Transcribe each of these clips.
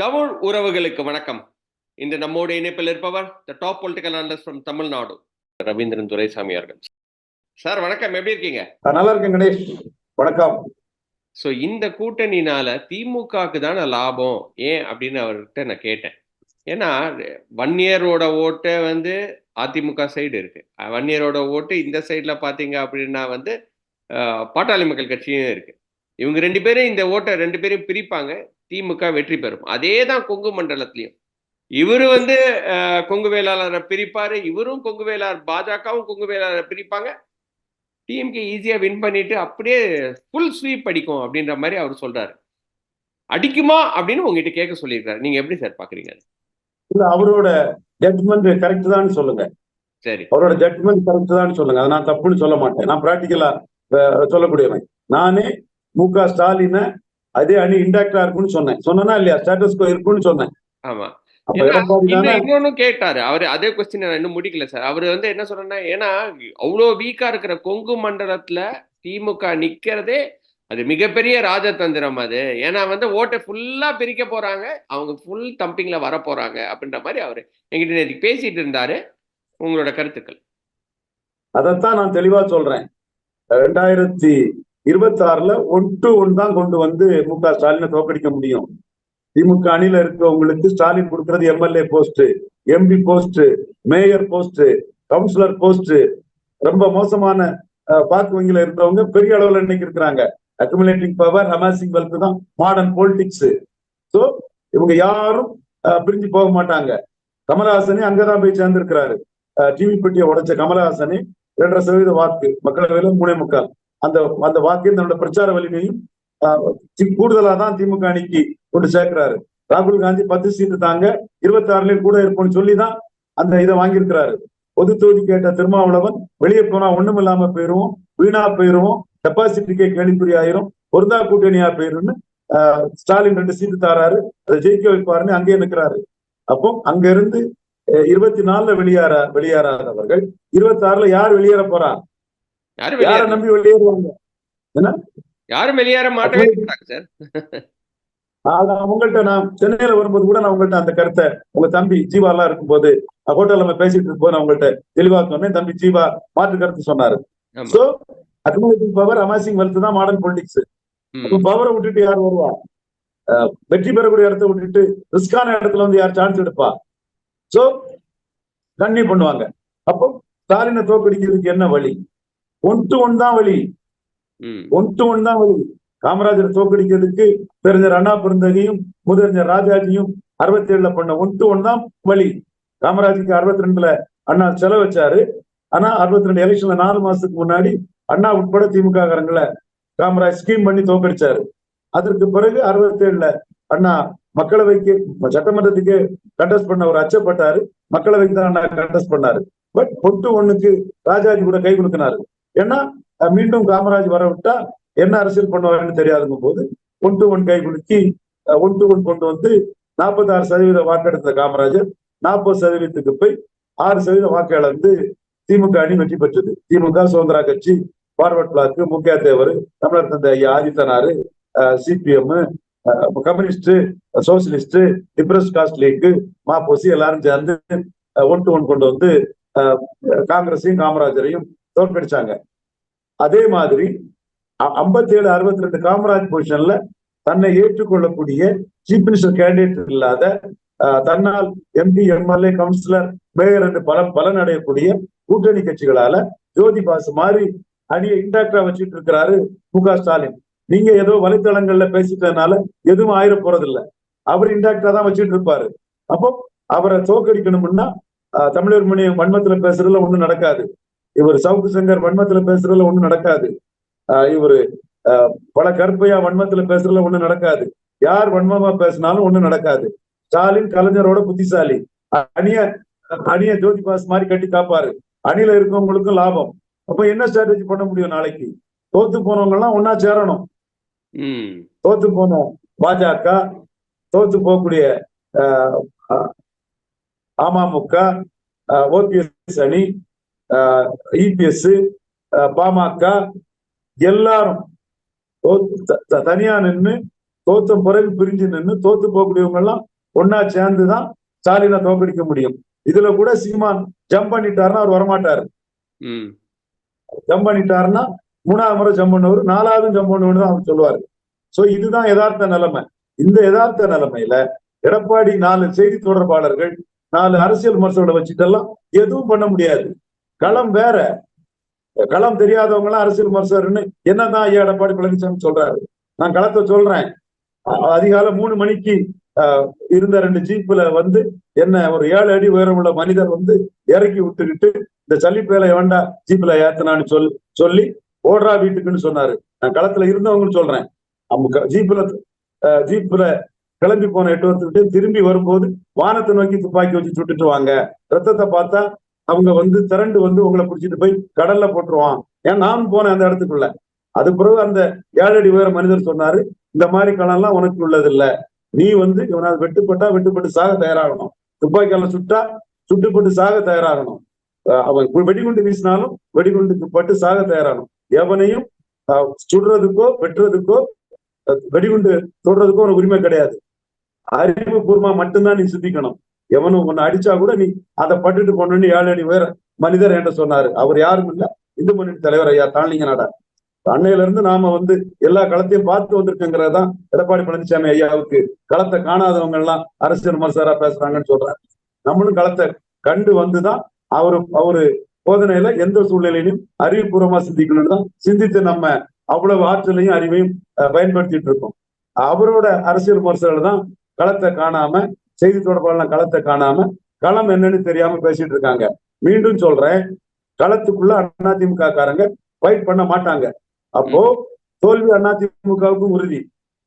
தமிழ் உறவுகளுக்கு வணக்கம். இன்று நம்மோடு இணைப்பில் இருப்பவர் the top political analyst from Tamil Nadu Ravindran Duraisamy அவர்கள். சார் வணக்கம். எப்படி இருக்கீங்க? நல்லா இருக்கேன் கணேஷ். வணக்கம். ஸோ இந்த கூட்டணினால திமுகவுக்கு தானே லாபம்? ஏன் அப்படின்னு அவர்கிட்ட நான் கேட்டேன். ஏன்னா ஒன் இயரோட ஓட்டு வந்து அதிமுக சைடு இருக்கு. ஒன் இயரோட ஓட்டு இந்த சைடில் பார்த்தீங்க அப்படின்னா வந்து பாட்டாளி மக்கள் கட்சியும் இருக்கு. இவங்க ரெண்டு பேரும் இந்த ஓட்டை ரெண்டு பேரும் பிரிப்பாங்க. திமுக வெற்றி பெறும். அதே தான் கொங்கு மண்டலத்திலையும். இவரு வந்து கொங்கு வேளாளரை பிரிப்பாரு. இவரும் கொங்கு வேளாளர் பாஜகவும் கொங்கு வேளாளரை பிரிப்பாங்க. டிஎம்கே ஈஸியா வின் பண்ணிட்டு அப்படியே ஃபுல் ஸ்வீப் அடிக்கும் அப்படின்ற மாதிரி அவர் சொல்றாரு. அடிக்குமா அப்படின்னு உங்ககிட்ட கேட்க சொல்லியிருக்காரு. நீங்க எப்படி சார் பாக்குறீங்க? இல்ல அவரோட ஜட்மெண்ட் கரெக்ட் தான் சொல்லுங்க. சரி. அவரோட ஜட்மெண்ட் கரெக்ட் தான் சொல்லுங்க. அதை நான் தப்புன்னு சொல்ல மாட்டேன். நான் பிராக்டிக்கலா சொல்லக்கூடியவன். நானே மு க ஸ்டாலினை அதே அணி இண்டாக்டா இருக்கும்னு சொன்னேன். சொன்னேனா இல்லையா? ஸ்டேட்டஸ் கோ இருக்கும்னு சொன்னேன். ஆமா. இன்னொன்னு கேட்டாரு. அவரு அதே கொஸ்டின் நான் இன்னும் முடிக்கல சார் அவர் வந்து என்ன சொல்றேன்னா ஏன்னா அவ்வளோ வீக்கா இருக்கிற கொங்கு மண்டலத்துல திமுக நிக்கிறதே அது மிகப்பெரிய ராஜதந்திரம் அது. ஏன்னா வந்து ஓட்டை ஃபுல்லா பிரிக்க போறாங்க. அவங்க ஃபுல் தம்பிங்ல வர போறாங்க அப்படின்ற மாதிரி அவரு என்கிட்ட நேற்று பேசிட்டு இருந்தாரு. உங்களோட கருத்துக்கள். அதைத்தான் நான் தெளிவா சொல்றேன். ரெண்டாயிரத்தி இருபத்தி ஆறுல ஒன் டு ஒன் தான் கொண்டு வந்து மு க ஸ்டாலினை தோக்கடிக்க முடியும். திமுக அணியில இருக்கிறவங்களுக்கு ஸ்டாலின் கொடுக்கறது MLA post MP post mayor post councillor post ரொம்ப மோசமான அஹ், வாக்கு வங்கியில இருக்கிறவங்க பெரிய அளவுல இன்னைக்கு இருக்கிறாங்க. அக்குமுலேட்டிங் பவர் அமேசிங் வெல்த் தான் மாடர்ன் பொலிட்டிக்ஸ் ஸோ இவங்க யாரும் பிரிஞ்சு போக மாட்டாங்க. கமலஹாசனே அங்கதான் போய் சேர்ந்திருக்கிறாரு. டிவி பெட்டியை உடைச்ச கமலஹாசனே இரண்டரை சதவீத வாக்கு மக்களவையில மூணே முக்கால். அந்த அந்த வாக்கியம் தன்னோட பிரச்சார வலிமையும் கூடுதலா தான் திமுக அணிக்கு கொண்டு சேர்க்கிறாரு. ராகுல் காந்தி பத்து சீட்டு தாங்க இருபத்தி ஆறுலயும் கூட இருப்போம்னு சொல்லி தான் அந்த இதை வாங்கியிருக்கிறாரு. பொது தொகுதி கேட்ட திருமாவளவன் வெளியே போனா ஒண்ணும் இல்லாம போயிருவோம் வீணா போயிருவோம் டெபாசிட்டுக்கே கேள்விக்குறி ஆயிரும் பொருந்தா கூட்டணியா போயிரும்னு ஆஹ், ஸ்டாலின் ரெண்டு சீட்டு தாராரு அதை ஜெயிக்க வைப்பாருன்னு அங்கேயே நிற்கிறாரு அப்போ அங்க இருந்து இருபத்தி நாலுல வெளியேற வெளியேறாதவர்கள் இருபத்தி ஆறுல யார் வெளியேற போறா? யாரும் யாரை நம்பி வெளியேறுவாங்க? யாரும் வெளியேற மாட்டவே மாட்டாங்க சார். ஆனா உங்கள்கிட்ட நான் சென்னையில வரும்போது கூட நான் உங்கள்கிட்ட அந்த கருத்தை உங்க தம்பி ஜீவா எல்லாம் இருக்கும்போது ஹோட்டல்ல நம்ம பேசிட்டு இருக்கும்போது நான் உங்கள்கிட்ட தெளிவா சொன்னேன். தம்பி ஜீவா மாற்று கருத்து சொன்னாரு. So accumulating power amazing wealth தான் மாடர்ன் பொலிட்டிக்ஸ். பவரை விட்டுட்டு யார் வருவா? வெற்றி பெறக்கூடிய இடத்த விட்டுட்டு ரிஸ்கான இடத்துல வந்து யார் சான்ஸ் எடுப்பா? சோ கண்ணி பண்ணுவாங்க. அப்போ ஸ்டாலினை தோக்கடிக்கிறதுக்கு என்ன வழி? ஒன் டு ஒன் தான் வழி. ஒன் டு ஒன் தான் வழி. காமராஜர் தோக்கடிக்கிறதுக்கு பெருஞ்சர் அண்ணா பெருந்தகையும் முதறிஞர் ராஜாஜியும் அறுபத்தி ஏழுல பண்ண ஒன் டு ஒன் தான் வழி. காமராஜுக்கு அறுபத்தி ரெண்டுல அண்ணா செலவு வச்சாரு. ஆனா அறுபத்தி ரெண்டு எலெக்ஷன்ல நாலு மாசத்துக்கு முன்னாடி அண்ணா உட்பட திமுக காரங்களை காமராஜ் ஸ்கீம் பண்ணி தோக்கடிச்சாரு அதற்கு பிறகு அறுபத்தி ஏழுல அண்ணா மக்களவைக்கு சட்டமன்றத்துக்கு கண்டஸ்ட் பண்ண ஒரு அச்சப்பட்டாரு. மக்களவைக்கு தான் அண்ணா கண்டஸ்ட் பண்ணாரு. பட் ஒன் டு ஒன்னுக்கு ராஜாஜி கூட கை கொடுக்கினாரு. ஏன்னா மீண்டும் காமராஜ் வர விட்டா என்ன அரசியல் பண்ணுவாருன்னு தெரியாதுங்க போது ஒன் டு ஒன் கை குலுக்கி ஒன் டு ஒன் கொண்டு வந்து நாற்பத்தாறு சதவீத வாக்கெடுத்த காமராஜர் நாற்பது சதவீதத்துக்கு போய் ஆறு சதவீத வாக்கு இழந்து திமுக அணி வெற்றி பெற்றது. திமுக சுதந்திரா கட்சி பார்வர்ட் பிளாக் முக்கிய தேவர் தமிழர் தந்தை ஐயா Adithanar CPM communist socialist depressed caste league Ma Po Si எல்லாரும் சேர்ந்து ஒன் டு ஒன் கொண்டு வந்து காங்கிரஸையும் காமராஜரையும் தோற்கடிச்சாங்க. அதே மாதிரி ஐம்பத்தி ஏழு அறுபத்தி ரெண்டு காமராஜ் பொசிஷன்ல தன்னை ஏற்றுக்கொள்ளக்கூடிய சீஃப் மினிஸ்டர் கேண்டிடேட் இல்லாத தன்னால் எம்பி எம்எல்ஏ கவுன்சிலர் மேயர் என்று பல பலனடையக்கூடிய கூட்டணி கட்சிகளால ஜோதி பாசு மாதிரி அணியை இன்டாக்டா வச்சுட்டு இருக்கிறாரு மு க ஸ்டாலின். நீங்க ஏதோ வலைத்தளங்கள்ல பேசிட்டதுனால எதுவும் ஆயிர போறதில்ல. அவர் இன்டாக்டா தான் வச்சுட்டு இருப்பாரு. அப்போ அவரை தோக்கடிக்கணும்னா தமிழர் மணி வன்மத்துல பேசுறதுல ஒண்ணும் நடக்காது. இவர் சவுக்கு சங்கர் வன்மத்துல பேசுறதுல ஒண்ணும் நடக்காது இவரு பல கருப்பையா வன்மத்துல பேசுறதுல ஒண்ணும் நடக்காது யார் வன்மமா பேசினாலும் ஒண்ணும் நடக்காது ஸ்டாலின் கலைஞரோட புத்திசாலி அணிய அணிய ஜோதி பாஸ் மாதிரி கட்டி காப்பாரு அணில இருக்கவங்களுக்கும் லாபம் அப்ப என்ன ஸ்ட்ராட்டஜி பண்ண முடியும் நாளைக்கு தோத்து போனவங்க எல்லாம் ஒன்னா சேரணும். தோத்து போன பாஜக தோத்து போகக்கூடிய அமமுக ஓபிஎஸ் அணி இபிஎஸ் பாமக எல்லாரும் தனியா நின்னு தோத்த பிறகு பிரிஞ்சு நின்று தோத்து போகக்கூடியவங்க எல்லாம் ஒன்னா சேர்ந்துதான் ஸ்டாலினை தோக்கடிக்க முடியும். இதுல கூட சீமான் ஜம்ப் பண்ணிட்டாருன்னா அவர் வரமாட்டாரு. ஜம்ப் பண்ணிட்டாருன்னா மூணாவது முறை ஜம்ப் பண்ணவர் நாலாவது ஜம்ப் பண்ணுவன்னு தான் அவர் சொல்லுவாரு. சோ இதுதான் யதார்த்த நிலைமை. இந்த யதார்த்த நிலைமையில எடப்பாடி நாலு செய்தி தொடர்பாளர்கள் நாலு அரசியல் விமர்சகங்களை வச்சுட்டெல்லாம் எதுவும் பண்ண முடியாது. களம் வேற. களம் தெரியாதவங்க எல்லாம் அரசியல் விமர்சகர்னு என்னதான் ஐயா எடப்பாடி பழனிசாமி சொல்றாரு? நான் களத்தை சொல்றேன். அதிகாலை மூணு மணிக்கு இருந்த ரெண்டு ஜீப்ல வந்து என்ன ஒரு ஏழு அடி உயரமுள்ள மனிதர் வந்து இறக்கி விட்டுக்கிட்டு இந்த சல்லிப்பேலை வேண்டாம் ஜீப்ல ஏத்தனான்னு சொல் சொல்லி ஓடுறா வீட்டுக்குன்னு சொன்னாரு. நான் களத்துல இருந்தவங்கன்னு சொல்றேன். அவங்க ஜீப்ல ஜீப்ல கிளம்பி போன எட்டு வருஷத்துக்கிட்டே திரும்பி வரும்போது வானத்தை நோக்கி துப்பாக்கி வச்சு சுட்டுட்டு வாங்க. ரத்தத்தை பார்த்தா அவங்க வந்து திரண்டு வந்து உங்களை பிடிச்சிட்டு போய் கடல்ல போட்டுருவான். ஏன் நான் போனேன் அந்த இடத்துக்குள்ள. அது பிறகு அந்த ஏழடி உயர மனிதர் சொன்னாரு இந்த மாதிரி களம்லாம் உனக்கு உள்ளது இல்ல நீ வந்து இவனால் வெட்டுப்பட்டா வெட்டுப்பட்டு சாக தயாராகணும். துப்பாக்கியால சுட்டா சுட்டுப்பட்டு சாக தயாராகணும். அஹ் அவன் வெடிகுண்டு வீசினாலும் வெடிகுண்டுக்கு பட்டு சாக தயாராகணும். எவனையும் சுடுறதுக்கோ வெட்டுறதுக்கோ வெடிகுண்டு தொடுறதுக்கோ உனக்கு உரிமை கிடையாது. அறிவுபூர்வமா மட்டும்தான் நீ சிந்திக்கணும் எவனும் உன்னை அடிச்சா கூட நீ அதை பட்டுட்டு போனோன்னு ஏழு அடி உயர மனிதர் என்று சொன்னாரு. அவர் யாரும் இல்ல. இந்து முன்னணி தலைவர் ஐயா தாண்டிங்க நாடா அன்னையில இருந்து நாம வந்து எல்லா களத்தையும் பார்த்து வந்திருக்கோங்கிறது தான் எடப்பாடி பழனிசாமி ஐயாவுக்கு. களத்தை காணாதவங்க எல்லாம் அரசியல் விமர்சகரா பேசுறாங்கன்னு சொல்றாரு. நம்மளும் களத்தை கண்டு வந்துதான் அவரு அவரு போதனையில எந்த சூழ்நிலையிலும் அறிவுபூர்வமா சிந்திக்கணும்னு தான் சிந்தித்து நம்ம அவ்வளவு ஆற்றலையும் அறிவையும் அஹ், பயன்படுத்திட்டு இருக்கோம். அவரோட அரசியல் விமர்சகர்கள் தான் களத்தை காணாம செய்தி தொடர்பாளர் களத்தை காணாம களம் என்னன்னு தெரியாம பேசிட்டு இருக்காங்க. மீண்டும் சொல்றேன் களத்துக்குள்ள அதிமுக காரங்க ஃபைட் பண்ண மாட்டாங்க. அப்போ தோல்வி அதிமுகவுக்கும் உறுதி.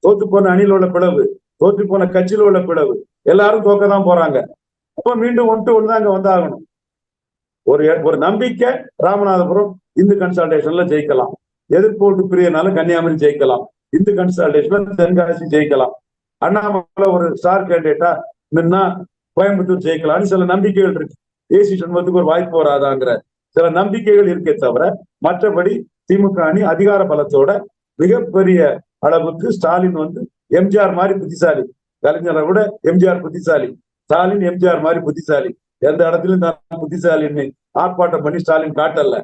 தோத்து போன அணியில உள்ள பிளவு தோத்து போன கட்சியில உள்ள பிளவு. எல்லாரும் தோக்க தான் போறாங்க. அப்போ மீண்டும் ஒன்று ஒன்று தான் அங்க வந்தாகணும். ஒரு ஒரு நம்பிக்கை ராமநாதபுரம் இந்து கன்சல்டேஷன்ல ஜெயிக்கலாம். எதிர்ப்போட்டு பிரியனால கன்னியாகுமரி ஜெயிக்கலாம். இந்து கன்சல்டேஷன்ல தென்காசி ஜெயிக்கலாம். அண்ணாமலை ஒரு ஸ்டார் கேண்டிடேட்டா நின்னா கோயம்புத்தூர் ஜெயிக்கலாம்னு சில நம்பிக்கைகள் இருக்கு. ஏசி சண்முகத்துக்கு ஒரு வாய்ப்பு வராதாங்கிற சில நம்பிக்கைகள் இருக்கே தவிர மற்றபடி திமுக அணி அதிகார பலத்தோட மிகப்பெரிய அளவுக்கு ஸ்டாலின் வந்து எம்ஜிஆர் மாதிரி புத்திசாலி. கலைஞரை விட எம்ஜிஆர் புத்திசாலி. ஸ்டாலின் எம்ஜிஆர் மாதிரி புத்திசாலி. எந்த இடத்துலயும் தான் புத்திசாலின்னு ஆர்ப்பாட்டம் பண்ணி ஸ்டாலின் காட்டல.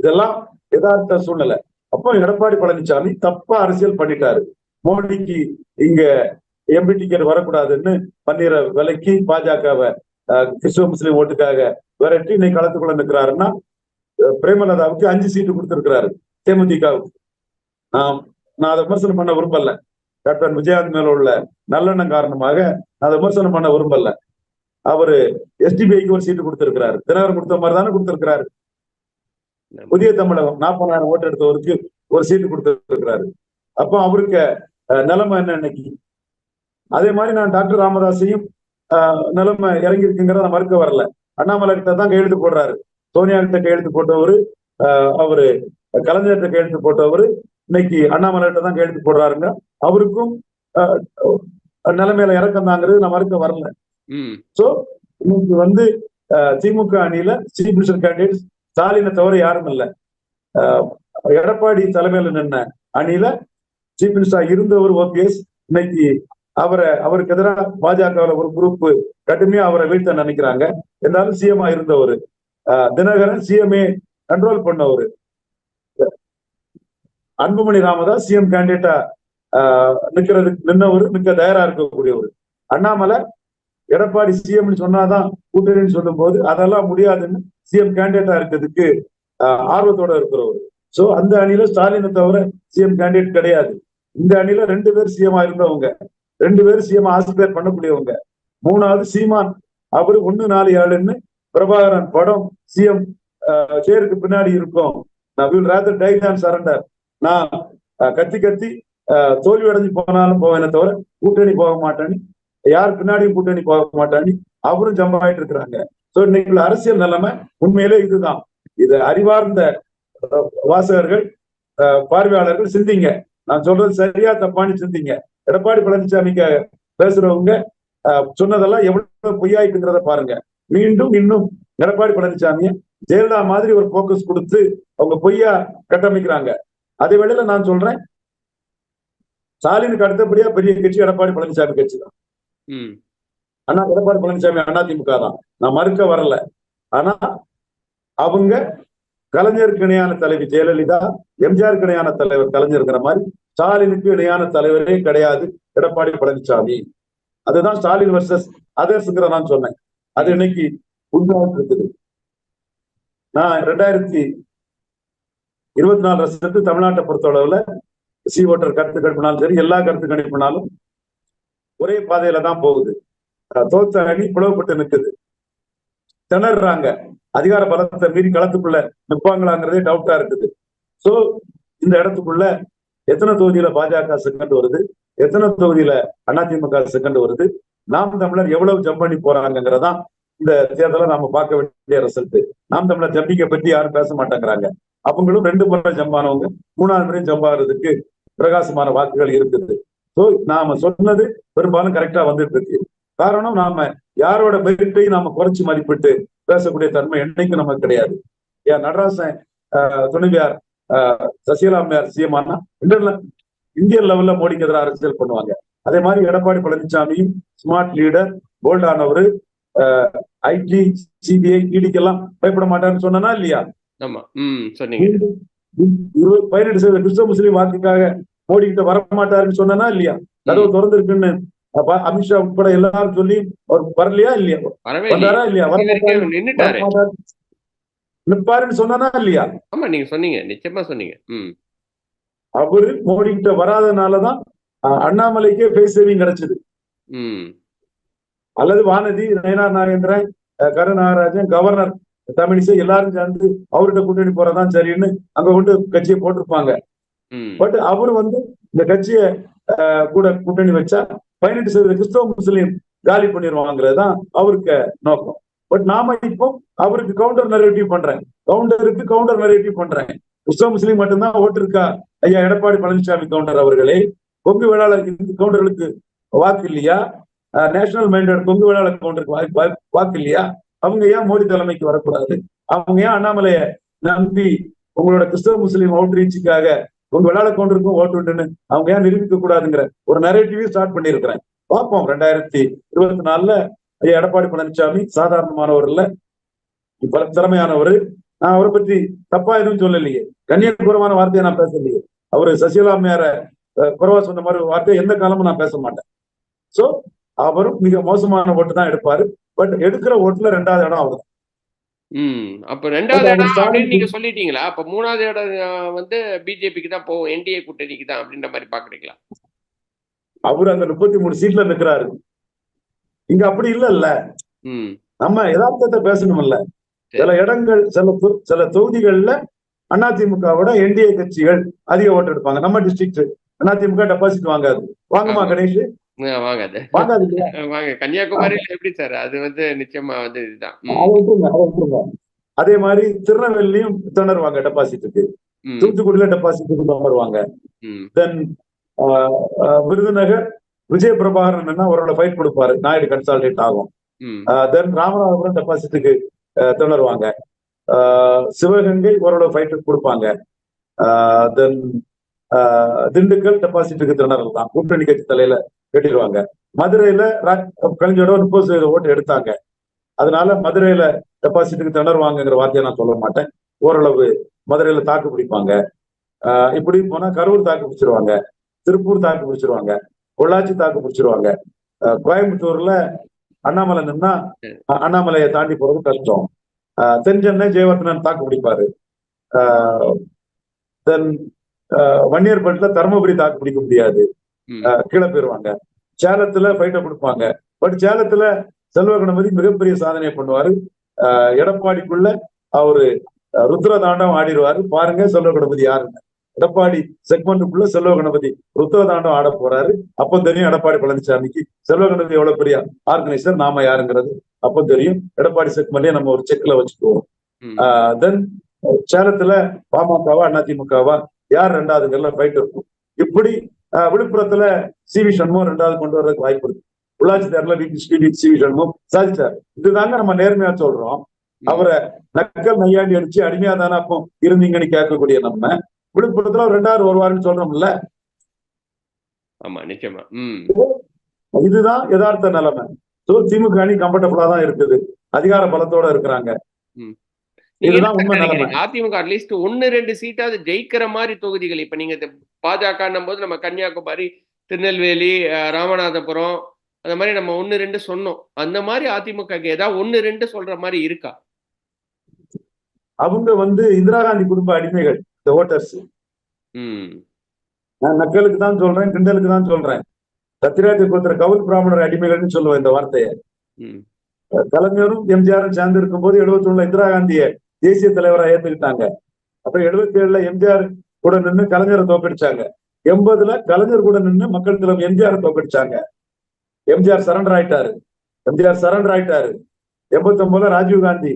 இதெல்லாம் யதார்த்த சூழ்நிலை. அப்போ எடப்பாடி பழனிசாமி தப்பா அரசியல் பண்ணிட்டாரு. மோடிக்கு இங்க எம்பி டிக்கெட் வரக்கூடாதுன்னு பன்னீர விலைக்கு பாஜகவை கிறிஸ்துவ முஸ்லீம் ஓட்டுக்காக விரட்டி இன்னைக்கு களத்துக்குள்ள நிற்கிறாருன்னா பிரேமலதாவுக்கு அஞ்சு சீட்டு கொடுத்திருக்கிறாரு தேமுதிகவுக்கு. நான் அதை விமர்சனம் பண்ண விரும்பல. டாக்டர் விஜயகாந்த் மேல உள்ள நல்லெண்ணம் காரணமாக நான் அதை விமர்சனம் பண்ண விரும்பல. அவரு எஸ்டிபிஐக்கு ஒரு சீட்டு கொடுத்திருக்கிறாரு. தினகரன் கொடுத்த மாதிரி தானே கொடுத்திருக்கிறாரு. புதிய தமிழகம் நாற்பதாயிரம் ஓட்டு எடுத்தவருக்கு ஒரு சீட்டு கொடுத்திருக்கிறாரு. அப்போ அவருக்கு நிலைமை என்ன இன்னைக்கு? அதே மாதிரி நான் டாக்டர் ராமதாஸையும் நிலைமை இறங்கி இருக்குங்கிறத மறுக்க வரல. அண்ணாமலை கிட்ட தான் கையெழுத்து போடுறாரு. சோனியா கிட்ட கையெழுத்து போட்டவரு அவரு கலைஞர்கிட்ட கையெழுத்து போட்டவரு இன்னைக்கு அண்ணாமலை கிட்ட தான் கையெழுத்து போடுறாருங்க. அவருக்கும் நிலைமையில இறக்கம் தாங்கிறது நான் மறுக்க வரல. சோ இன்னைக்கு வந்து திமுக அணியில சீஃப் மினிஸ்டர் கேண்டிடேட் ஸ்டாலினை தவிர யாரும் இல்ல. எடப்பாடி தலைமையில நின்ன அணியில சீஃப் மினிஸ்டர் இருந்தவர் ஓபிஎஸ் இன்னைக்கு அவரை அவருக்கு எதிராக பாஜகவுல ஒரு குரூப் கடுமையா அவரை வீழ்த்த நினைக்கிறாங்க. இருந்தாலும் சிஎம்ஆ இருந்தவர். தினகரன் சிஎம்ஏ கண்ட்ரோல் பண்ணவர். அன்புமணி ராமதாஸ் சிஎம் கேண்டிடேட்டா நிக்கிறதுக்கு நின்னவர் நிக்க தயாரா இருக்கக்கூடியவர். அண்ணாமலை எடப்பாடி சிஎம்னு சொன்னாதான் கூட்டணின்னு சொல்லும் போது அதெல்லாம் முடியாதுன்னு சிஎம் கேண்டிடேட்டா இருக்கிறதுக்கு ஆஹ், ஆர்வத்தோட இருக்கிறவர். சோ அந்த அணியில ஸ்டாலினை தவிர சிஎம் கேண்டிடேட் கிடையாது. இந்த அணியில ரெண்டு பேர் சிஎம் இருந்தவங்க. ரெண்டு பேரும் சிஎம் ஆசிரியர் பண்ணக்கூடியவங்க. மூணாவது சீமான். அவரு ஒண்ணு நாலு ஏழுன்னு பிரபாகரன் படம் சிஎம் சேருக்கு பின்னாடி இருக்கும். நான் ரேதர் டை தான் சரண்டர் நான் கத்தி கத்தி ஆஹ், தோல்வி அடைஞ்சு போனாலும் போவேனே தவிர கூட்டணி போக மாட்டேன்னு யார் பின்னாடியும் கூட்டணி போக மாட்டேன்னு அவரும் ஜம்ப் ஆயிட்டு இருக்கிறாங்க. சோ இன்னைக்கு உள்ள அரசியல் நிலைமை உண்மையிலே இதுதான். இது அறிவார்ந்த வாசகர்கள் அஹ், பார்வையாளர்கள் சிந்திங்க. நான் சொல்றது சரியா தப்பான்னு சிந்திங்க. எடப்பாடி பழனிசாமிக்கு பேசுறவங்க சொன்னதெல்லாம் எவ்வளவு பொய்யாயிட்டுங்கிறத பாருங்க. மீண்டும் இன்னும் எடப்பாடி பழனிசாமிய ஜெயலலிதா மாதிரி ஒரு போக்கஸ் கொடுத்து அவங்க பொய்யா கட்டமைக்கிறாங்க. அதே வேளையில நான் சொல்றேன் ஸ்டாலினுக்கு அடுத்தபடியா பெரிய கட்சி எடப்பாடி பழனிசாமி கட்சி தான். அண்ணா எடப்பாடி பழனிசாமி அண்ணா திமுக தான். நான் மறுக்க வரல. ஆனா அவங்க கலைஞருக்கு இணையான தலைவி ஜெயலலிதா எம்ஜிஆருக்கு இணையான தலைவர் கலைஞருங்கிற மாதிரி ஸ்டாலினுக்கு இணையான தலைவரே கிடையாது. எடப்பாடி பழனிசாமி. அதுதான் ஸ்டாலின் வர்சஸ் அதர்ஸ்ங்கிற நான் சொன்னேன். அது இன்னைக்கு உண்மையாக இருக்குது. நான் ரெண்டாயிரத்தி இருபத்தி நாலு வருஷத்து தமிழ்நாட்டை பொறுத்தளவுல சி ஓட்டர் கருத்து கணிப்பினாலும் சரி எல்லா கருத்து கணிப்பினாலும் ஒரே பாதையில தான் போகுது. தோத்த அணி பிளவுபட்டு நிக்குது. திணறாங்க. அதிகார பலத்தை மீறி களத்துக்குள்ள நிற்பாங்களாங்கிறதே டவுட்டா இருக்குது. சோ இந்த இடத்துக்குள்ள எத்தனை தொகுதியில பாஜக செகண்ட் வருது? எத்தனை தொகுதியில அதிமுக செகண்ட் வருது? நாம் தமிழர் எவ்வளவு ஜம்ப் பண்ணி போறாங்கிறதான் இந்த தேர்தலை நாம பார்க்க வேண்டிய ரிசல்ட் நாம் தமிழர் ஜம்பிக்கை பத்தி யாரும் பேச மாட்டேங்கிறாங்க. அவங்களும் ரெண்டு முறை ஜம்பானவங்க மூணாவது முறையும் ஜம்பாகிறதுக்கு பிரகாசமான வாக்குகள் இருக்குது. ஸோ நாம சொன்னது பெரும்பாலும் கரெக்டா வந்துட்டு இருக்கு. காரணம் நாம யாரோட மெரிட்டையும் நாம குறைச்சு மதிப்பிட்டு பேசக்கூடிய தன்மை என்னைக்கும் நமக்கு கிடையாது. ஏன் நடராசன் ஆஹ், துணைவியார் சசிகலா அம்மையார் சிஎம் ஆனா இந்தியன் லெவல்ல மோடிக்கு எதிராக அரசியல் பண்ணுவாங்க. அதே மாதிரி எடப்பாடி பழனிசாமியும் ஸ்மார்ட் லீடர் போல்டானவர் ஐடி சிபிஐ இடிக்கெல்லாம் பயப்பட மாட்டாருன்னு சொன்னா இல்லையா? பதினெட்டு சதவீத கிறிஸ்தவ முஸ்லீம் வாக்குக்காக மோடி கிட்ட வர மாட்டாருன்னு சொன்னா இல்லையா கதவு திறந்திருக்குன்னு அமித்ஷா உட்பட எல்லாரும் சொல்லி அவர் வரலையா இல்லையே. வந்தாரா இல்லையா? வர இது வரைக்கும் மாட்டாரு, நின்னுட்டாரு வர மாட்டாரு. நிப்பாருன்னு சொன்னா இல்லையா? ஆமா நீங்க சொன்னீங்க. நிச்சயமா சொன்னீங்க. அவரு மோடி கிட்ட வராதனாலதான் அண்ணாமலைக்கே ஃபேஸ் சேவிங் கிடைச்சது. ம். அல்லது வானதி நயனார் நாகேந்திரன் கரு நாகராஜன் கவர்னர் தமிழிசை எல்லாரும் சேர்ந்து அவர்கிட்ட கூட்டணி போறதான் சரின்னு அங்க கொண்டு கட்சியை போட்டிருப்பாங்க. பட் அவரு வந்து இந்த கட்சியை கூட கூட்டணி வச்சா பதினெட்டு சதவீத கிறிஸ்தவ முஸ்லீம் காலி பண்ணிடுவாங்கிறது தான் அவருக்கு நோக்கம். பட் நாம இப்போ அவருக்கு கவுண்டர் நரேட்டிவ் பண்றேன். கவுண்டருக்கு கவுண்டர் நரேட்டிவ் பண்றேன். கிறிஸ்தவ முஸ்லீம் மட்டும்தான் ஓட்டு இருக்கா? ஐயா எடப்பாடி பழனிசாமி கவுண்டர் அவர்களே. கொங்கு வேளாளர் கவுண்டர்களுக்கு வாக்கு இல்லையா? நேஷனல் மைண்டட் கொங்கு வேளாளர் கவுண்டருக்கு வாக்கு- வாக்கு இல்லையா? அவங்க ஏன் மோடி தலைமைக்கு வரக்கூடாது? அவங்க ஏன் அண்ணாமலைய நம்பி உங்களோட கிறிஸ்தவ முஸ்லீம் அவுட்ரீச்சுக்காக உங்க வேளாள கொண்டிருக்கும் ஓட்டு விட்டுன்னு அவங்க ஏன் நிரூபிக்க கூடாதுங்கிற ஒரு நரேட்டிவே ஸ்டார்ட் பண்ணியிருக்கிறேன். பார்ப்போம் ரெண்டாயிரத்தி இருபத்தி நாலுல ஐயா எடப்பாடி பழனிசாமி சாதாரணமானவர் இல்ல பல திறமையானவர். நான் அவரை பத்தி தப்பா எதுவும் சொல்லலையே. கண்ணியபுரமான வார்த்தையை நான் பேசலையே. அவரு சசிகலா அம்மையார அஹ், குறைவா சொன்ன மாதிரி வார்த்தையை எந்த காலமும் நான் பேச மாட்டேன். சோ அவரும் மிக மோசமான ஓட்டு தான் எடுப்பாரு. பட் எடுக்கிற ஓட்டுல ரெண்டாவது இடம் அவர் ம் அப்ப ரெண்டாவது இடம் அப்படின்னு நீங்க சொல்லிட்டீங்களா? அப்ப மூணாவது இடம் வந்து பிஜேபிக்கு தான் போகும் என்டிஏ கூட்டணிக்கு தான் அப்படின்ற மாதிரி பாக்குறீங்களா? அவர் அந்த முப்பத்தி மூணு சீட்ல நிக்கிறாரு. இங்க அப்படி இல்லல்ல. ம். நம்ம யதார்த்தத்தை பேசணும்ல. சில இடங்கள் சில சில தொகுதிகள்ல அதிமுகவோட என்டிஏ கட்சிகள் அதிக ஓட்டு எடுப்பாங்க. நம்ம டிஸ்ட்ரிக்ட் அதிமுக டெபாசிட் வாங்காது. வாங்குமா ஆமா. கணேஷ்? கன்னியாகுமரியில எப்படி சார்? அது வந்து நிச்சயமா வந்து இதுதான். அதை மாதிரி திருநெல்வேலியும் திணறுவாங்க டெபாசிட்டுக்கு தூத்துக்குடியில டெபாசிட்டுக்கு திணறுவாங்க தென் விருதுநகர் விஜய் பிரபாகரன் என்ன அவரோட ஃபைட் கொடுப்பாரு. நாயுடு கன்சால்டேட் ஆகும். தென் ராமநாதபுரம் டெபாசிட்டுக்கு திணறுவாங்க. ஆஹ் சிவகங்கை ஓரளவு ஃபைட்டு கொடுப்பாங்க. தென் திண்டுக்கல் டெபாசிட்டுக்கு திணறல் தான். கூட்டணி கட்சி தலையில கட்டிடுவாங்க. மதுரையில கலைஞரோட முப்பது சதவீத ஓட்டு எடுத்தாங்க. அதனால மதுரையில டெபாசிட்டுக்கு திணறுவாங்கங்கிற வார்த்தையை நான் சொல்ல மாட்டேன். ஓரளவு மதுரையில தாக்கு பிடிப்பாங்க. ஆஹ் இப்படி போனா கரூர் தாக்கு பிடிச்சிருவாங்க. திருப்பூர் தாக்கு பிடிச்சிருவாங்க. பொள்ளாச்சி தாக்கு பிடிச்சிருவாங்க. ஆஹ் கோயம்புத்தூர்ல அண்ணாமலை நின்னா அண்ணாமலையை தாண்டி போறது கஷ்டம். ஆஹ் தென் சென்னை ஜெயவர்தனன் தாக்கு பிடிப்பாரு. தென் வன்னியர்பேட்டில் தருமபுரி தாக்கு பிடிக்க முடியாது. ஆஹ் கீழே போயிருவாங்க. சேலத்துல ஃபைட்டை கொடுப்பாங்க. பட் சேலத்துல செல்வ கணபதி மிகப்பெரிய சாதனையை பண்ணுவாரு. ஆஹ் எடப்பாடிக்குள்ள அவரு ருத்ர தாண்டம் ஆடிடுவாரு பாருங்க செல்வ கணபதி யாருன்னு. எடப்பாடி செக்மெண்ட்டுக்குள்ள செல்வ கணபதி ருத்ர தாண்டம் ஆட போறாரு. அப்போ தெரியும் எடப்பாடி பழனிசாமிக்கு செல்வ கணபதி எவ்வளவு பெரிய ஆர்கனைசர் நாம யாருங்கிறது அப்போ தெரியும். எடப்பாடி செக்மெண்ட்லயே நம்ம ஒரு செக்ல வச்சுக்குவோம். தென் சேலத்துல பாமகவா அதிமுகவா யார் ரெண்டாவதுங்கெல்லாம் ஃபைட் இருக்கும். இப்படி விழுப்புரத்துல சி வி சண்முகம் ரெண்டாவது கொண்டு வர்றதுக்கு வாய்ப்பு இருக்கு. உள்ளாட்சி தேர்தல சி வி சண்முகம் சாதிச்சாரு. இதுதாங்க நம்ம நேர்மையா சொல்றோம். அவரை நக்கல் நையாண்டி அடிச்சு அடிமையா தானே அப்போ இருந்தீங்கன்னு கேட்கக்கூடிய நம்ம விழுப்புரத்துல ரெண்டாவது வருவாருன்னு சொல்றோம்ல. ஆமா நிச்சயமா. ம். இதுதான் யதார்த்த நிலைமை. சோ திமுக அணி கம்ஃபர்டபுளா தான் இருக்குது. அதிகார பலத்தோட இருக்கிறாங்க. அதிமுக அட்லீஸ்ட் ஒன்னு ரெண்டு சீட்டாவது ஜெயிக்கிற மாதிரி தொகுதிகள். இப்ப நீங்க பாஜக போது நம்ம கன்னியாகுமரி திருநெல்வேலி ராமநாதபுரம் அந்த மாதிரி நம்ம ஒன்னு ரெண்டு சொன்னோம். அந்த மாதிரி அதிமுக ஏதாவது ஒன்னு ரெண்டு சொல்ற மாதிரி இருக்கா? அவங்க வந்து இந்திரா காந்தி குடும்ப அடிமைகள். இந்த ஓட்டர்ஸ் நான் நக்கலுக்கு தான் சொல்றேன் கிண்டலுக்கு தான் சொல்றேன். சத்திராஜை கொடுத்துற கவுல் பிராமணர் அடிமைகள்னு சொல்லுவேன் இந்த வார்த்தையை. கலைஞரும் எம்ஜிஆரும் சேர்ந்து இருக்கும்போது எழுபத்தி ஒண்ணுல இந்திரா காந்திய தேசிய தலைவரா ஏத்துக்கிட்டாங்க. அப்புறம் எழுபத்தி ஏழுல எம்ஜிஆர் கூட நின்னு கலைஞரை தோக்கடிச்சாங்க எண்பதுல கலைஞர் கூட நின்னு மக்கள் தலைவர் எம்ஜிஆர் தோக்கடிச்சாங்க எம்ஜிஆர் சரண்டர் ஆயிட்டாரு. எம்ஜிஆர் சரண்டர் ஆயிட்டாரு. எண்பத்தி ஒன்பதுல ராஜீவ் காந்தி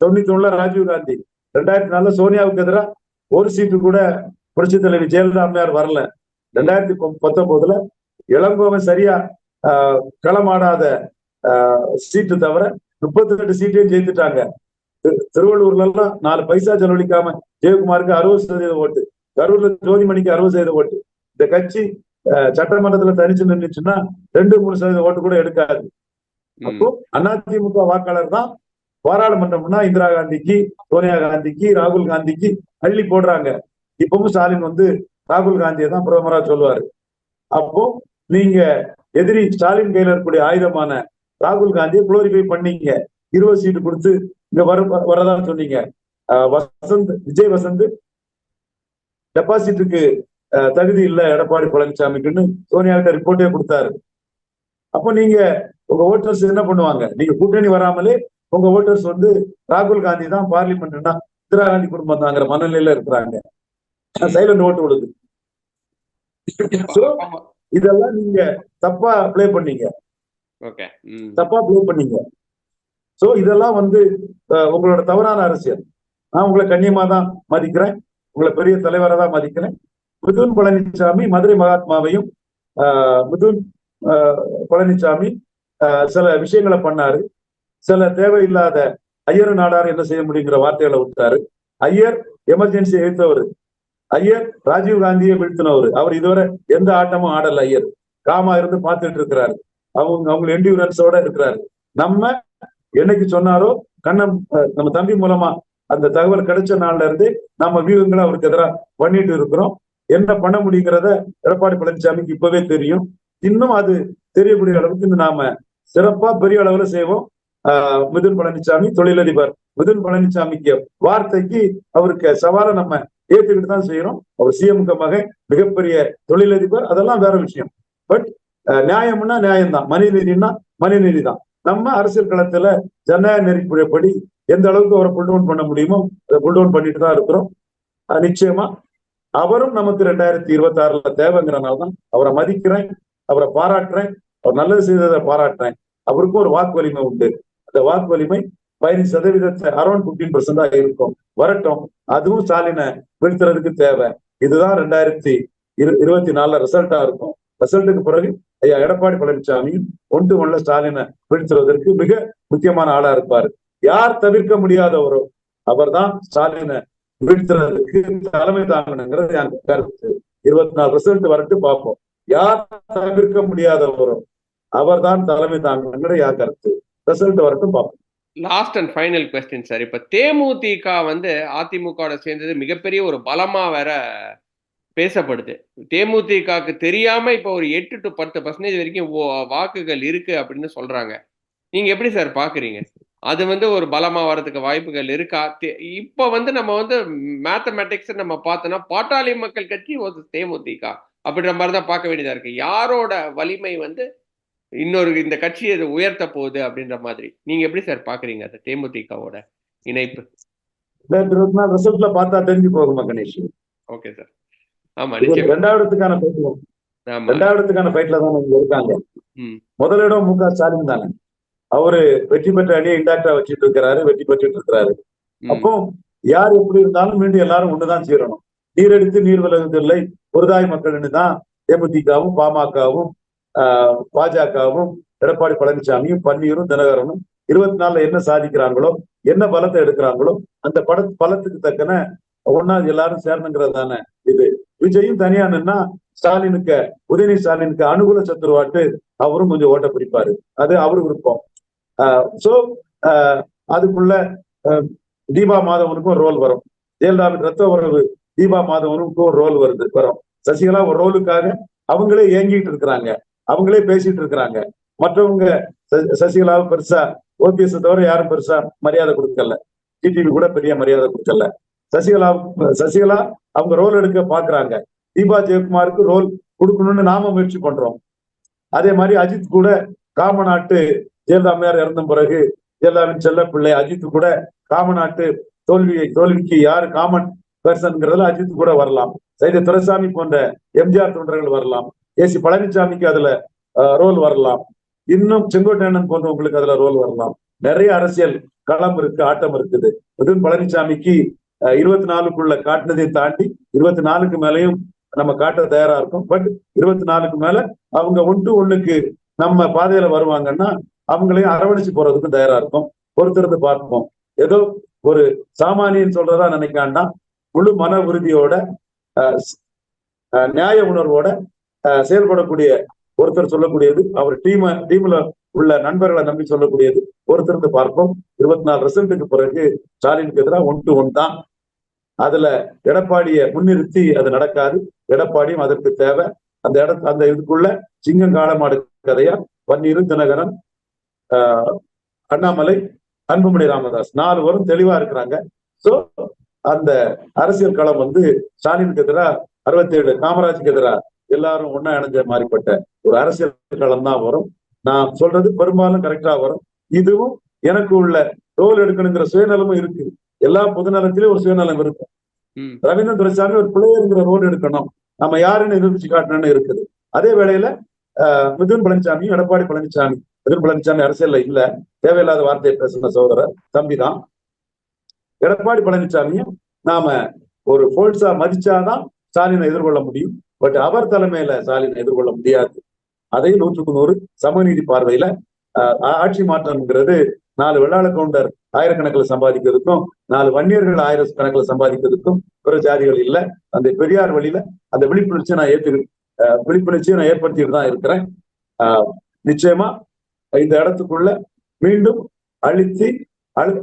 தொண்ணூத்தி ஒண்ணுல ராஜீவ் காந்தி ரெண்டாயிரத்தி நாலுல சோனியாவுக்கு எதிராக ஒரு சீட்டு கூட புரட்சி தலைவி ஜெயலலிதா அம்மையார் வரல. ரெண்டாயிரத்தி பத்தொன்பதுல இளங்கோவன் சரியா களமாடாத சீட்டு தவிர முப்பத்தி ரெண்டு சீட்டையும் ஜெயித்துட்டாங்க. திரு- திருவள்ளூர்ல எல்லாம் நாலு பைசா செலவழிக்காம ஜெயக்குமாருக்கு அறுபது சதவீத ஓட்டு கரூர்ல ஜோதிமணிக்கு அறுபது சதவீத ஓட்டு. இந்த கட்சி சட்டமன்றத்துல தனிச்சு நின்றுச்சுன்னா ரெண்டு மூணு சதவீத ஓட்டு கூட எடுக்காது. அப்போ அதிமுக வாக்காளர் தான் பாராளுமன்றம்னா இந்திரா காந்திக்கு சோனியா காந்திக்கு ராகுல் காந்திக்கு அள்ளி போடுறாங்க. இப்பவும் ஸ்டாலின் வந்து ராகுல் காந்தியை தான் பிரதமரா சொல்லுவாரு. அப்போ நீங்க எதிரி ஸ்டாலின் கையில இருக்கக்கூடிய ஆயுதமான ராகுல் காந்தியை குளோரிஃபை பண்ணீங்க. இருபது சீட்டு கொடுத்து இங்க வர வரதா சொன்னீங்க. வசந்த் விஜய் வசந்த் டெபாசிட்டுக்கு ஆஹ் தகுதி இல்ல எடப்பாடி பழனிசாமிக்குன்னு சோனியாவிட்ட ரிப்போர்ட்டே கொடுத்தாரு. அப்போ நீங்க உங்க ஓட்டர்ஸ் என்ன பண்ணுவாங்க? நீங்க கூட்டணி வராமலே உங்க ஓட்டர்ஸ் வந்து ராகுல் காந்தி தான் பார்லிமெண்ட்னா இந்திரா காந்தி குடும்பம் தாங்கிற மனநிலையில இருக்கிறாங்க சைலண்ட் ஓட்டு விடுது இதெல்லாம் நீங்க தப்பா ப்ளே பண்ணீங்க. தப்பா ப்ளே பண்ணீங்க. சோ இதெல்லாம் வந்து உங்களோட தவறான அரசியல். நான் உங்களை கண்ணியமா தான் மதிக்கிறேன். உங்களை பெரிய தலைவரா தான் மதிக்கிறேன். மிதுன் பழனிசாமி மதுரை மகாத்மாவையும் மிதுன் பழனிசாமி ஆஹ், சில விஷயங்களை பண்ணாரு. சில தேவையில்லாத ஐயர் நாடார் என்ன செய்ய முடியுங்கிற வார்த்தைகளை விட்டாரு ஐயர் எமர்ஜென்சி எழுத்தவர் ஐயர் ராஜீவ் காந்தியை வீழ்த்தினவர். அவர் இதுவரை எந்த ஆட்டமும் ஆடல ஐயர். காமா இருந்து பார்த்துட்டு இருக்கிறாரு. அவங்க அவங்க என்டியூரன்ஸோட இருக்கிறாரு. நம்ம என்னைக்கு சொன்னாரோ கண்ணன் நம்ம தம்பி மூலமா அந்த தகவல் கிடைச்ச நாள்ல இருந்து நம்ம வியூகங்களை அவருக்கு எதிராக பண்ணிட்டு இருக்கிறோம். என்ன பண்ண முடியுங்கிறத எடப்பாடி பழனிசாமிக்கு இப்பவே தெரியும். இன்னும் அது தெரியக்கூடிய அளவுக்கு நாம சிறப்பா பெரிய அளவுல செய்வோம். மிதுன் பழனிசாமி தொழிலதிபர். மிதுன் பழனிசாமிக்கு வார்த்தைக்கு அவருக்கு சவாலை நம்ம ஏத்துக்கிட்டு தான் செய்யறோம் அவர் சிஎம்க மகன் மிகப்பெரிய தொழிலதிபர். அதெல்லாம் வேற விஷயம். பட் நியாயம்னா நியாயம்தான். மனிதநீதினா மனிதநீதி தான். நம்ம அரசியல் களத்துல ஜனநாயக நெறிமுறைப்படி எந்த அளவுக்கு அவரை புல் டவுன் பண்ண முடியுமோ அதை புல் டவுன் பண்ணிட்டு தான் இருக்கிறோம். நிச்சயமா அவரும் நமக்கு ரெண்டாயிரத்தி இருபத்தி ஆறுல தேவைங்கிறனால தான் அவரை மதிக்கிறேன் அவரை பாராட்டுறேன் அவர் நல்லது செய்ததை பாராட்டுறேன். அவருக்கும் ஒரு வாக்கு வலிமை உண்டு. அந்த வாக்கு வலிமை பதினஞ்சு சதவீதத்தை அரௌண்ட் பிப்டீன் பர்சன்டா இருக்கும். வரட்டும். அதுவும் ஸ்டாலினை வீழ்த்துறதுக்கு தேவை. இதுதான் ரெண்டாயிரத்தி இரு இருபத்தி நாலுல ரிசல்ட்டா இருக்கும். ரிசல்ட்டுக்கு பிறகு ஐயா எடப்பாடி பழனிசாமி ஒன்று ஒண்ணுல ஸ்டாலினை வீழ்த்துவதற்கு மிக முக்கியமான ஆளா இருப்பாரு. யார் தவிர்க்க முடியாதவரோ அவர்தான் ஸ்டாலினை வீழ்த்துறதுக்கு தலைமை தாங்கணுங்கிறது என் கருத்து. இருபத்தி நாலு ரிசல்ட் வரட்டு பார்ப்போம். யார் தவிர்க்க முடியாதவரோ அவர்தான் தலைமை தாங்கணுங்கிற என் கருத்து. ரிசல்ட் வரட்டும் பார்ப்போம். Last and final question sir இப்ப தேமுதிக வந்து அதிமுகவோட சேர்ந்தது மிகப்பெரிய ஒரு பலமா வேற பேசப்படுது. தேமுதிகக்கு தெரியாம இப்ப ஒரு எட்டு டு பத்து பர்சன்டேஜ் வரைக்கும் ஓ- வாக்குகள் இருக்கு அப்படின்னு சொல்றாங்க. நீங்க எப்படி சார் பாக்குறீங்க? அது வந்து ஒரு பலமா வரதுக்கு வாய்ப்புகள் இருக்கா? இப்ப வந்து நம்ம வந்து மேத்தமேட்டிக்ஸ் நம்ம பார்த்தோம்னா பாட்டாளி மக்கள் கட்சி ஒரு தேமுதிக அப்படின்ற மாதிரி தான் பார்க்க வேண்டியதா இருக்கு. யாரோட வலிமை வந்து இன்னொரு இந்த கட்சியை இது உயர்த்த போகுது அப்படின்ற மாதிரி. நீங்க எப்படி சார் பாக்குறீங்க அந்த தேமுதிகவோட இணைப்பு? ரிசல்ட்ல பார்த்தா தெரிஞ்சு போகுமா கணேஷ். Okay sir. ஆமா நிச்சயம். ரெண்டாயிரத்துக்கான ஃபைட்ல தான் இருக்காங்க. முதலிடம் மு க ஸ்டாலின் தானே. அவரு வெற்றி பெற்ற அணியை இன்டாக்டா வச்சுட்டு இருக்கிறாரு வெற்றி பெற்றுட்டு இருக்கிறாரு. அப்போ யார் எப்படி இருந்தாலும் மீண்டும் எல்லாரும் ஒண்ணுதான் சேரணும். நீரெடுத்து நீர் விலகுதில்லை ஒருதாய் மக்கள்னு தான் தேமுதிகவும் பாமகவும் பாஜகவும் எடப்பாடி பழனிசாமியும் பன்னீரும் தினகரனும் இருபத்தி நாலுல என்ன சாதிக்கிறாங்களோ என்ன பலத்தை எடுக்கிறாங்களோ அந்த பட பலத்துக்கு தக்கன ஒன்னா எல்லாரும் சேரணுங்கிறது தானே இது. விஜயும் தனியா நின்னா ஸ்டாலினுக்கு உதயநிதி ஸ்டாலினுக்கு அனுகூல சத்துருவாட்டு அவரும் கொஞ்சம் ஓட்ட பிடிப்பாரு. அது அவரு விருப்பம். சோ அதுக்குள்ள தீபா மாதவனுக்கும் ரோல் வரும். ஜெயலலிதாவின் ரத்த உறவு தீபா மாதவனுக்கும் ரோல் வருது வரும். சசிகலா ஒரு ரோலுக்காக அவங்களே ஏங்கிட்டு இருக்கிறாங்க. அவங்களே பேசிட்டு இருக்கிறாங்க. மற்றவங்க ச- சசிகலாவை பெருசா ஓபிஎஸ் தவிர யாரும் பெருசா மரியாதை கொடுக்கல. டிடிவி கூட பெரிய மரியாதை கொடுக்கல. சசிகலா சசிகலா அவங்க ரோல் எடுக்க பாக்குறாங்க. தீபா ஜெயக்குமாருக்கு ரோல் கொடுக்கணும்னு நாம முயற்சி பண்றோம். அதே மாதிரி அஜித் கூட காமநாட்டு ஜெயலலிதா அம்மையார் இறந்த பிறகு ஜெயலலிதாவின் செல்ல பிள்ளை அஜித் கூட காமநாட்டு தோல்வியை தோல்விக்கு யாரு காமன் பர்சன்ங்கிறதுல அஜித் கூட வரலாம். சைத துரைசாமி போன்ற எம்ஜிஆர் தொண்டர்கள் வரலாம். ஏசி பழனிசாமிக்கு அதுல ரோல் வரலாம். இன்னும் செங்கோட்டையண்ணன் போன்றவங்களுக்கு அதுல ரோல் வரலாம். நிறைய அரசியல் களம் இருக்கு ஆட்டம் இருக்குது. மிதுன் பழனிசாமிக்கு இருபத்தி நாலுக்குள்ள காட்டினதை தாண்டி இருபத்தி நாலுக்கு மேலையும் நம்ம காட்ட தயாரா இருக்கும். பட் இருபத்தி நாலுக்கு மேல அவங்க ஒன் டு ஒண்ணுக்கு நம்ம பாதையில வருவாங்கன்னா அவங்களையும் அரவணைச்சு போறதுக்கு தயாரா இருக்கும். பொறுத்திருந்து பார்ப்போம். ஏதோ ஒரு சாமானியன் சொல்றதா நினைக்காண்டா முழு மன உறுதியோட அஹ், நியாய உணர்வோட செயல்படக்கூடிய ஒருத்தர் சொல்லக்கூடியது அவர் டீம் டீம்ல உள்ள நண்பர்களை நம்பி சொல்லக்கூடியது. ஒருத்தருந்து பார்ப்போம். இருபத்தி நாலு ரிசல்ட்டுக்கு பிறகு ஸ்டாலினுக்கு எதிராக ஒன் டு ஒன் தான். அதுல எடப்பாடியை முன்னிறுத்தி அது நடக்காது. எடப்பாடியும் அதற்கு தேவை. அந்த இட அந்த இதுக்குள்ள சிங்கம் காலமாடு கதையா பன்னீரும் தினகரன் ஆஹ் அண்ணாமலை அன்புமணி ராமதாஸ். நாலு வரும் தெளிவா இருக்கிறாங்க. சோ அந்த அரசியல் களம் வந்து ஸ்டாலினுக்கு எதிராக அறுபத்தி ஏழு காமராஜுக்கு எதிராக எல்லாரும் ஒன்னா இணைஞ்ச மாதிரிப்பட்ட ஒரு அரசியல் களம் தான் வரும். நான் சொல்றது பெரும்பாலும் கரெக்டா வரும். இதுவும் எனக்கு உள்ள ரோல் எடுக்கணுங்கிற சுயநலமும் இருக்கு. எல்லா பொதுநலத்திலயும் ஒரு சுயநலம் இருக்கு. ம். ரவீந்திர துரைசாமி ஒரு பிள்ளையருங்கிற ரோல் எடுக்கணும். நம்ம யாருன்னு நிரூபிச்சு காட்டணும்னு இருக்குது. அதே வேளையில மிதுன் பழனிசாமி எடப்பாடி பழனிசாமி மிதுன் பழனிசாமி அரசியல்ல இல்ல. தேவையில்லாத வார்த்தையை பேசின சகோதரர் தம்பி தான் எடப்பாடி பழனிசாமியும் நாம ஒரு போல்ஸா மதிச்சாதான் ஸ்டாலினை எதிர்கொள்ள முடியும். பட் அவர் தலைமையில ஸ்டாலினை எதிர்கொள்ள முடியாது. அதே நூற்றுக்கு நூறு சமநீதி பார்வையில ஆஹ், ஆட்சி மாற்றம்ங்கிறது நாலு வெள்ளாள கவுண்டர் ஆயிரக்கணக்கில் சம்பாதிக்கிறதுக்கும் நாலு வன்னியர்கள் ஆயிரக்கணக்கில் சம்பாதிக்கிறதுக்கும் பிற ஜாதிகள் இல்ல. அந்த பெரியார் வழியில அந்த விழிப்புணர்ச்சியை நான் ஏற்று விழிப்புணர்ச்சியை நான் ஏற்படுத்திட்டு தான் இருக்கிறேன். ஆஹ் நிச்சயமா இந்த இடத்துக்குள்ள மீண்டும் அழுத்தி அழு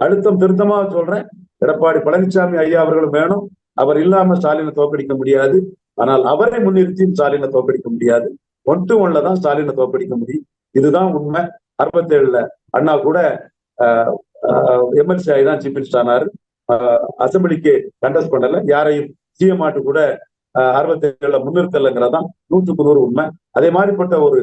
அழுத்தம் திருத்தமா சொல்றேன். எடப்பாடி பழனிசாமி ஐயா அவர்களும் வேணும். அவர் இல்லாம ஸ்டாலினை தோற்கடிக்க முடியாது. ஆனால் அவரை முன்னிறுத்தியும் ஸ்டாலினை தோற்கடிக்க முடியாது. ஒன் டு ஒன்ல தான் ஸ்டாலினை தோற்கடிக்க முடியும். இதுதான் உண்மை. அறுபத்தி ஏழுல அண்ணா கூட எம்எல்சி தான் சீஃப் மினிஸ்டர் ஆனாரு. அசம்பிளிக்கு கண்டஸ்ட் பண்ணல. யாரையும் சிஎம் ஆட்டு கூட அறுபத்தி ஏழுல முன்னிறுத்தலைங்கிறதான் நூற்றுக்கு நூறு உண்மை. அதே மாதிரிப்பட்ட ஒரு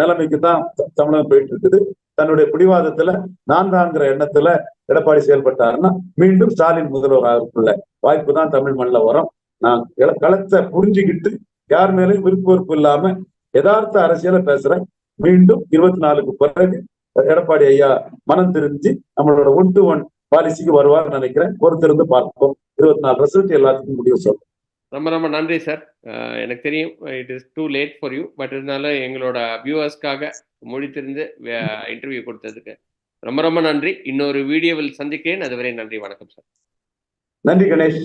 நிலைமைக்கு தான் தமிழகம் போயிட்டு இருக்குது தன்னுடைய பிடிவாதத்துல நான் தான்ங்கிற எண்ணத்துல எடப்பாடி செயல்பட்டாருன்னா மீண்டும் ஸ்டாலின் முதல்வர் ஆகிறதுக்குள்ள வாய்ப்பு தான் தமிழ் மண்ணில் வரும். நான் களத்தை புரிஞ்சுக்கிட்டு யார் மேலேயும் விருப்ப வெறுப்பு இல்லாம யதார்த்த அரசியலை பேசுறேன். மீண்டும் இருபத்தி நாலுக்கு பிறகு எடப்பாடி ஐயா மனம் தெரிஞ்சு நம்மளோட ஒன் டு ஒன் பாலிசிக்கு வருவார்னு நினைக்கிறேன். பொறுத்திருந்து பார்ப்போம். இருபத்தி நாலு ரிசல்ட் எல்லாத்துக்கும் முடிவு சொல்றேன். ரொம்ப ரொம்ப நன்றி சார் எனக்கு தெரியும் it is too late for you but இருந்தாலும் எங்களோட வியூவர்ஸ்க்காக மொழி தெரிந்து இன்டர்வியூ கொடுத்ததுக்கு ரொம்ப ரொம்ப நன்றி. இன்னொரு வீடியோவில் சந்திக்கிறேன். அதுவரை நன்றி வணக்கம் சார் நன்றி கணேஷ்.